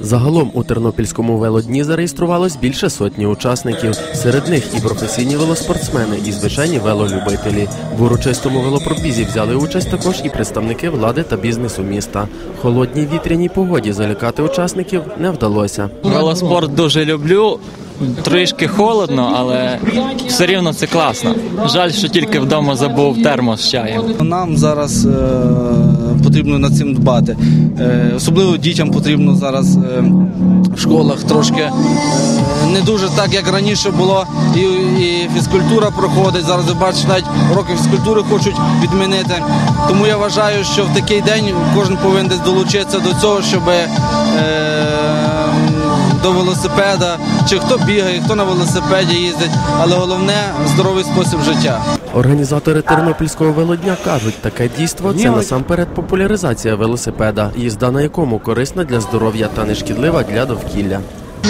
Загалом у Тернопільському велодні зареєструвалось більше сотні учасників. Серед них і професійні велоспортсмени, і звичайні велолюбителі. В урочистому велопробізі взяли участь також і представники влади та бізнесу міста. Холодній вітряній погоді залякати учасників не вдалося. Велоспорт дуже люблю. Трішки холодно, але все рівно це класно. Жаль, що тільки вдома забув термос з чаєм. Нам зараз е, потрібно над цим дбати. Е, особливо дітям потрібно зараз е, в школах трошки е, не дуже так, як раніше було. І, і фізкультура проходить. Зараз ви бачите, навіть уроки фізкультури хочуть відмінити. Тому я вважаю, що в такий день кожен повинен десь долучитися до цього, щоб. До велосипеда, чи хто бігає, хто на велосипеді їздить, але головне здоровий спосіб життя. Організатори Тернопільського велодня кажуть, таке дійство це насамперед популяризація велосипеда, їзда на якому корисна для здоров'я та нешкідлива для довкілля.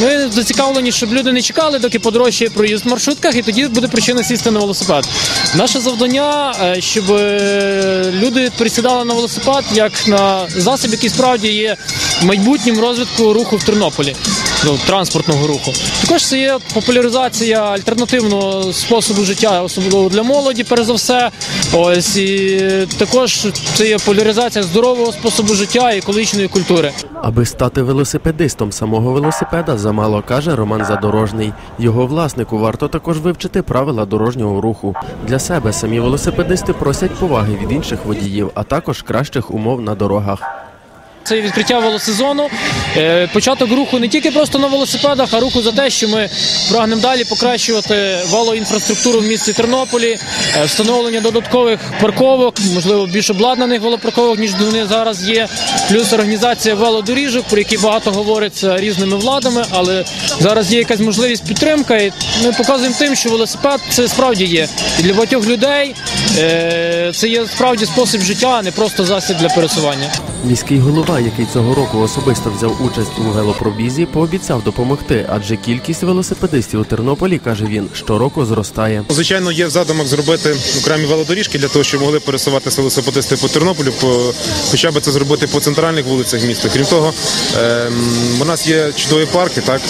Ми зацікавлені, щоб люди не чекали, доки подорожчає проїзд в маршрутках, і тоді буде причина сісти на велосипед. Наше завдання, е, щоб е, люди присідали на велосипед як на засіб, який справді є майбутнім розвитку руху в Тернополі, ну, транспортного руху. Також це є популяризація альтернативного способу життя, особливо для молоді, перш за все. Ось і також це є популяризація здорового способу життя і екологічної культури. Аби стати велосипедистом самого велосипеда, замало каже Роман Задорожний. Його власнику варто також вивчити правила дорожнього руху. Для себе самі велосипедисти просять поваги від інших водіїв, а також кращих умов на дорогах. Це відкриття велосезону, е, початок руху не тільки просто на велосипедах, а руху за те, що ми прагнемо далі покращувати велоінфраструктуру в місті Тернополі, е, встановлення додаткових парковок, можливо, більш обладнаних велопарковок, ніж вони зараз є. Плюс організація велодоріжок, про які багато говориться різними владами, але зараз є якась можливість підтримка. І ми показуємо тим, що велосипед це справді є. І для багатьох людей е, це є справді спосіб життя, а не просто засіб для пересування. Міський голова, який цього року особисто взяв участь у велопробізі, пообіцяв допомогти, адже кількість велосипедистів у Тернополі, каже він, щороку зростає. Звичайно, є задумок зробити окремі велодоріжки для того, щоб могли пересуватися велосипедисти по Тернополю, по хоча б це зробити по центральних вулицях міста. Крім того, ем, у нас є чудові парки, так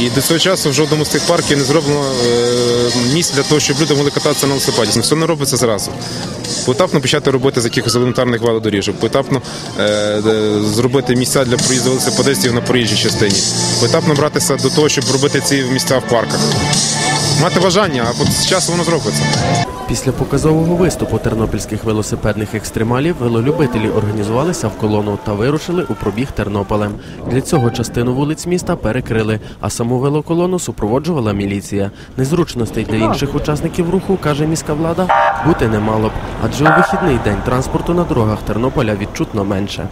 і до цього часу в жодному з цих парків не зроблено е, місць для того, щоб люди могли кататися на велосипеді. Все не робиться зразу. Поетапно почати робити з якихось елементарних велодоріжок, поетапно зробити місця для проїзду велосипедистів на проїжджій частині, поетапно набратися до того, щоб робити ці місця в парках. Мати бажання, а з часу воно зробиться. Після показового виступу тернопільських велосипедних екстремалів велолюбителі організувалися в колону та вирушили у пробіг Тернополем. Для цього частину вулиць міста перекрили, а саму велоколону супроводжувала міліція. Незручностей для інших учасників руху, каже міська влада, бути не мало б, адже у вихідний день транспорту на дорогах Тернополя відчутно менше.